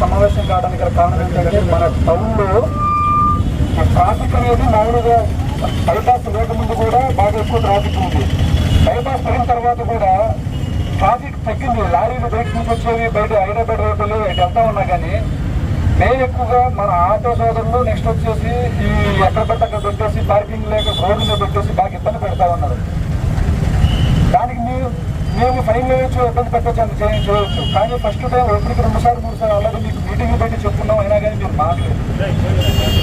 సమావేశం కావడానికి కారణం ఏంటంటే మన టౌన్లో ట్రాఫిక్ అనేది మామూలుగా బైపాస్ లేకముందు కూడా బాగా ఎక్కువ ట్రాఫిక్ ఉంది. బైపాస్ పడిన తర్వాత కూడా ట్రాఫిక్ తగ్గింది. లారీలు బయట నుంచి వచ్చేవి బయట హైదరాబాద్ రోడ్లు ఇటు వెళ్తా ఉన్నా కానీ మేము ఎక్కువగా మన ఆటో సోదరులు నెక్స్ట్ వచ్చేసి ఈ ఎక్కడ పెట్టక అక్కడ పెట్టేసి పార్కింగ్ లేక రోడ్డు మీద పెట్టేసి బాగా ఇబ్బంది పెడతా ఉన్నారు. మేము ఫైన్ వేయచ్చు ఇబ్బంది పెట్టచ్చు అని చేయొచ్చు కానీ ఫస్ట్ టైం ఒకరికి రెండు మూడుసార్లు మూడు అలాగే మీకు మీటింగ్ పెట్టి చెప్తున్నాం అయినా కానీ మీరు మాట్లాడలేదు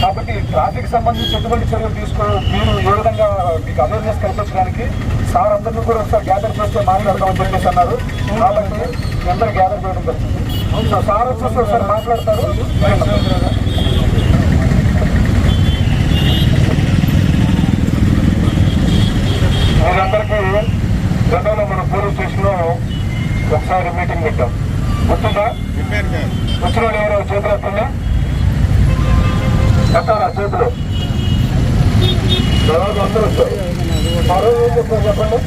కాబట్టి ట్రాఫిక్ సంబంధించి ఎటువంటి చర్యలు తీసుకో మీరు ఏ విధంగా మీకు అవేర్నెస్ కల్పించడానికి సార్ అందరినీ కూడా ఒకసారి గ్యాదర్ చేస్తే మాట్లాడతామని చెప్పేసి అన్నారు. కాబట్టి మీ అందరూ గ్యాదర్ చేయడం జరిగింది సో సార్ వచ్చేసి ఒకసారి మాట్లాడతారు మీరందరికీ గతంలో మన పోలీస్ స్టేషన్లో ఒకసారి మీటింగ్ పెట్టాం. గుర్తుందా? వచ్చిన ఎవరో చేతులు ఎత్తండి ఎత్తారా చేతులు? ఎవరు అందరూ వచ్చారు. మరో ఏం చెప్పారు చెప్పండి?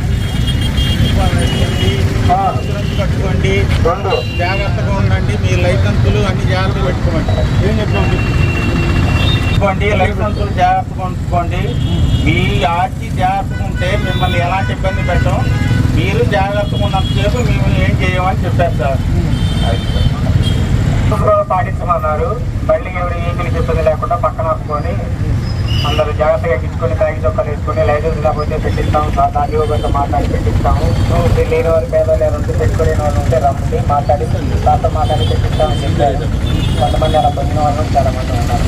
కట్టుకోండి రెండు. జాగ్రత్తగా ఉండండి మీ లైసెన్సులు అన్ని జాగ్రత్తగా పెట్టుకోండి. ఏం చెప్పండి పెట్టుకోండి లైసెన్సులు జాగ్రత్తగా ఉంచుకోండి. మీ ఆర్చి జాగ్రత్తగా ఉంటే మిమ్మల్ని ఎలాంటి ఇబ్బంది పెట్టం? మీరు జాగ్రత్తగా ఉన్నంతసేపు మేము ఏం చేయమని చెప్పారు సార్. పాటించమన్నారు. మళ్ళీ ఎవరు ఏపీలు చెప్పింది లేకుండా పక్కన ఆపుకొని అందరూ జాగ్రత్తగా ఎక్కించుకొని బ్యాగ్ చొక్కలు వేసుకొని లైసెన్స్ లేకపోతే పెట్టిస్తాము దాని ఒకరితో మాట్లాడి పెట్టిస్తాము. లేని వారు పేదవాళ్ళు ఎవరు పెట్టుకోలేని వాళ్ళు ఉంటే రమ్మండి మాట్లాడి దాంతో మాట్లాడి పెట్టిస్తామని చెప్పారు. కొంతమంది అలా పొందిన వాళ్ళు చాలా మంది ఉన్నారు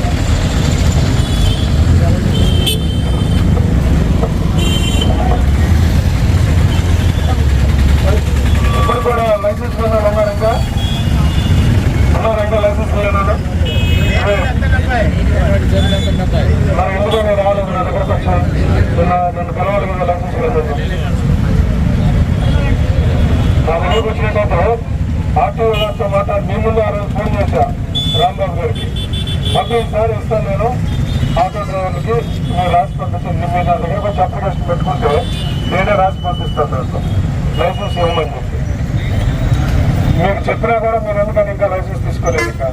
ఇప్పుడు కూడా లైసెన్స్ లేని వాళ్ళు ఉన్నారు ఇంకా ఉన్నారు ఇంకా లైసెన్స్ లేని వాళ్ళు? మరి ఎందుకు నేను రాలేదు నా దగ్గరకు వచ్చాను నిన్న నన్ను కలవాలి కదా లైసెన్స్ లేదు నా దగ్గరకు ఆటో ఆర్టీఓ మాట మాట్లాడి మీ ముందు ఆ రోజు ఫోన్ చేశా రాంబాబు గారికి. మళ్ళీ ఈసారి ఇస్తాను నేను. ఆటో డ్రైవర్కి మీరు రాసి పంపిస్తాను. మీ నా దగ్గర వచ్చి అప్లికేషన్ పెట్టుకుంటే నేనే రాసి పంపిస్తాను దాంట్లో. లైసెన్స్ ఇవ్వమని చెప్పి. మీకు చెప్పినా కూడా మీరు ఎందుకని ఇంకా లైసెన్స్ తీసుకోలేదు ఇంకా?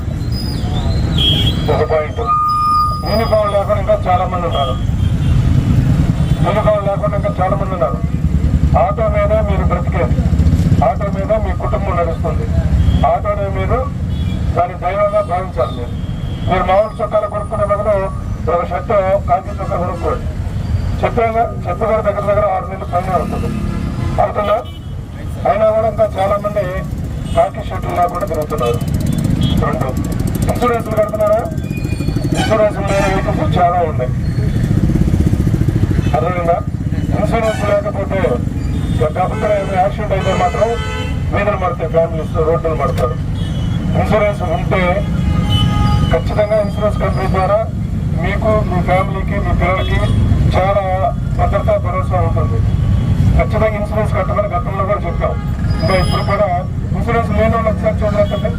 ఒక పాయింట్. యూనిఫామ్ లేకుండా ఇంకా చాలా మంది ఉన్నారు యూనిఫామ్ లేకుండా ఇంకా చాలా మంది ఉన్నారు ఆటో మీద మీరు బ్రతికేది ఆటో మీద మీ కుటుంబం ఆటోనే మీరు దాని దైవంగా భావించాలి మీరు. మీరు మామూలు చొక్కాలు కొనుక్కునే బదులు ఒక షర్ట్ కాకి చొక్కా కొనుక్కోండి. చెప్పాగా చెట్టు గారి దగ్గర దగ్గర ఆరు నెలలు పైన ఉంటుంది. అవుతుందా? అయినా కూడా ఇంకా చాలా మంది కాకి షర్ట్లు లేకుండా తిరుగుతున్నారు. రెండు. ఇన్సూరెన్స్లు కడుతున్నారా? ఇన్సూరెన్స్ లేని వెహికల్స్ చాలా ఉన్నాయి. అర్థమైందా? ఇన్సూరెన్స్ లేకపోతే కాకపోతే యాక్సిడెంట్ అయితే మాత్రం వీధులు పడతాయి ఫ్యామిలీస్ రోడ్లు పడతారు. ఇన్సూరెన్స్ ఉంటే ఖచ్చితంగా ఇన్సూరెన్స్ కంపెనీ ద్వారా మీకు మీ ఫ్యామిలీకి మీ పిల్లలకి చాలా భద్రత భరోసా ఉంటుంది. ఖచ్చితంగా ఇన్సూరెన్స్ కట్టమని గతంలో కూడా చెప్పాం. ఇంకా ఇప్పుడు కూడా ఇన్సూరెన్స్ లేని వాళ్ళు ఒకసారి చూడలేదండి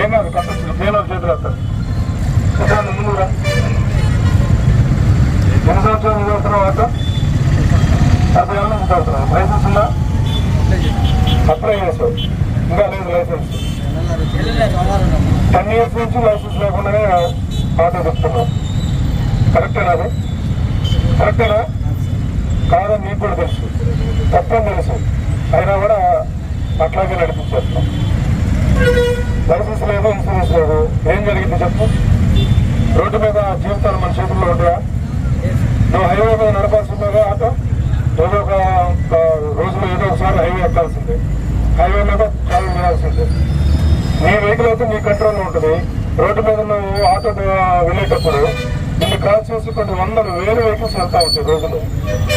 ఏం కాదు కట్టచ్చు. లేని వాళ్ళు చేతులు చూడండి ఎన్ని సంవత్సరాలు చదువుతున్న ఆటో అప్పుడు ఏళ్ళ చదువుతున్నాం లైసెన్స్ ఉందా అప్లై చేసావు ఇంకా లేదు లైసెన్స్. టెన్ ఇయర్స్ నుంచి లైసెన్స్ లేకుండానే ఆటో చెప్తున్నావు కరెక్టేనా అది? కరెక్టేనా? కాదని నీకు కూడా తెలుసు. తప్పని తెలుసు. అయినా కూడా అట్లాగే నడిపించేస్తున్నాం. లైసెన్స్ లేదు ఇన్సూరెన్స్ లేదు. ఏం జరిగింది చెప్పు? రోడ్డు మీద జీవితాలు మన చేతుల్లో ఉంటాయా నువ్వు హైవే మీద నడపాల్సిందేగా ఆటో? ఏదో ఒక ఒక రోజులో ఏదో ఒకసారి హైవే ఎక్కాల్సిందే. హైవే మీద ట్రావెల్ చేయాల్సిందే నీ వెహికల్ అయితే నీ కంట్రోల్ ఉంటుంది. రోడ్డు మీద నువ్వు ఆటో వెళ్ళేటప్పుడు నిన్ను క్రాస్ చేసి కొన్ని వందల వేరే వెహికల్స్ వెళ్తా ఉంటాయి రోజులు.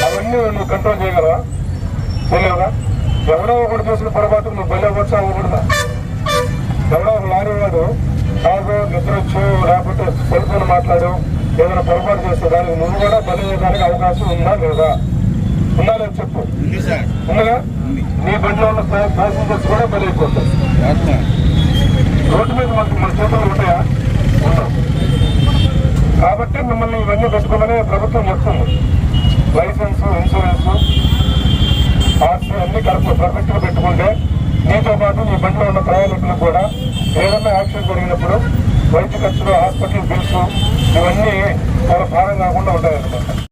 అవన్నీ నువ్వు కంట్రోల్ చేయగలవా? చేయలేవుగా? ఎవడో ఒకటి చేసిన పొరపాటు నువ్వు బలి అవ్వచ్చు అవ్వకూడదా? ఎవడో ఒక లారీ వాడు కాదు నిద్రొచ్చు లేకపోతే సెల్ఫోన్ మాట్లాడు ఏదైనా పొరపాటు చేస్తే దానికి నువ్వు కూడా బలి అయ్యేదానికి అవకాశం ఉందా లేదా? ఉందా లేదు చెప్పు ఉందిగా నీ బండిలో ఉన్న ప్యాసింజర్స్ కూడా బలి అయిపోతారు రోడ్డు మీద మనకి మన చేతులు ఉంటాయా? కాబట్టి మిమ్మల్ని ఇవన్నీ పెట్టుకోమని ప్రభుత్వం చెప్తుంది. లైసెన్స్ ఇన్సూరెన్స్ ఆర్సీ అన్ని కరెక్ట్ పర్ఫెక్ట్గా పెట్టుకుంటే నీతో పాటు నీ బండిలో ఉన్న ప్రయాణికులకు కూడా ఏదైనా యాక్సిడెంట్ జరిగినప్పుడు వైద్య ఖర్చులు హాస్పిటల్ బిల్స్ ఇవన్నీ చాలా భారం కాకుండా ఉంటాయన్నమాట.